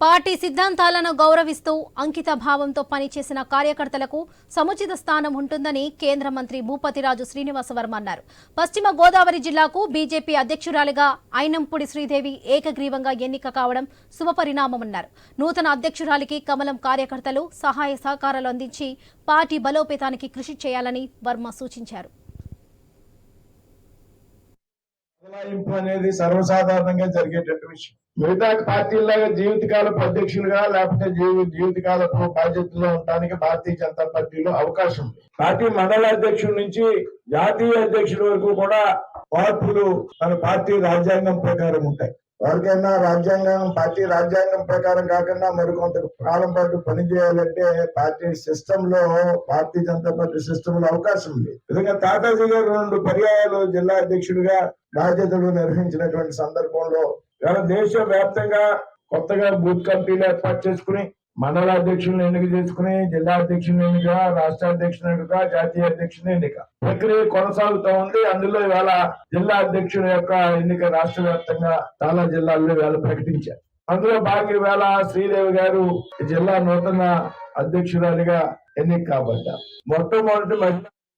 Party సిద్ధాంతాలను గౌరవిస్తూ అంకిత భావంతో పనిచేసిన కార్యకర్తలకు సముచిత స్థానం ఉంటుందని కేంద్ర మంత్రి భూపతిరాజు శ్రీనివాసవర్మ అన్నారు. పశ్చిమ గోదావరి జిల్లాకు బీజేపీ అధ్యక్షురాలిగా ఐనంపుడి శ్రీదేవి ఏకగ్రీవంగా ఎన్నిక కావడం శుభపరిణామమన్నారు నూతన అధ్యక్షురాలికి కమలం కార్యకర్తలు సహాయ సహకారాలు అందించి పార్టీ బలోపేతానికి కృషి చేయాలని వర్మ సూచించారు. బదలాయింపు అనేది సర్వసాధారణంగా జరిగేటటువంటి విషయం. మిగతా పార్టీలాగా జీవితకాలపు అధ్యక్షులుగా లేకపోతే జీవి జీవితకాలపు బాధ్యతలో ఉండడానికి భారతీయ జనతా పార్టీలో అవకాశం ఉంది. పార్టీ మండల అధ్యక్షుడి నుంచి జాతీయ అధ్యక్షుడి వరకు కూడా మార్పులు మన పార్టీ రాజ్యాంగం ప్రకారం ఉంటాయి. ఎవరికైనా రాజ్యాంగం పార్టీ రాజ్యాంగం ప్రకారం కాకుండా మరికొంత కాలం పాటు పనిచేయాలంటే పార్టీ సిస్టమ్లో భారతీయ జనతా పార్టీ సిస్టమ్లో అవకాశం ఉంది. విధంగా తాతాజీ గారు రెండు పర్యాయాలు జిల్లా అధ్యక్షుడిగా బాధ్యతలు నిర్వహించినటువంటి సందర్భంలో దేశ వ్యాప్తంగా కొత్తగా బూత్ కమిటీలు ఏర్పాటు చేసుకుని మండల అధ్యక్షులను ఎన్నిక చేసుకుని జిల్లా అధ్యక్షులను ఎన్నిక రాష్ట్ర అధ్యక్షుని ఎన్నిక జాతీయ అధ్యక్షుని ఎన్నిక. ప్రక్రియ కొనసాగుతూ ఉంది. అందులో ఇవాళ జిల్లా అధ్యక్షుని యొక్క ఎన్నిక రాష్ట్ర వ్యాప్తంగా చాలా జిల్లాల్లో ఇవాళ ప్రకటించారు. అందులో భాగ్య వేళ శ్రీదేవి గారు జిల్లా నూతన అధ్యక్షురాలిగా ఎన్నిక కాబడ్డారు. మొట్టమొదటి మహిళ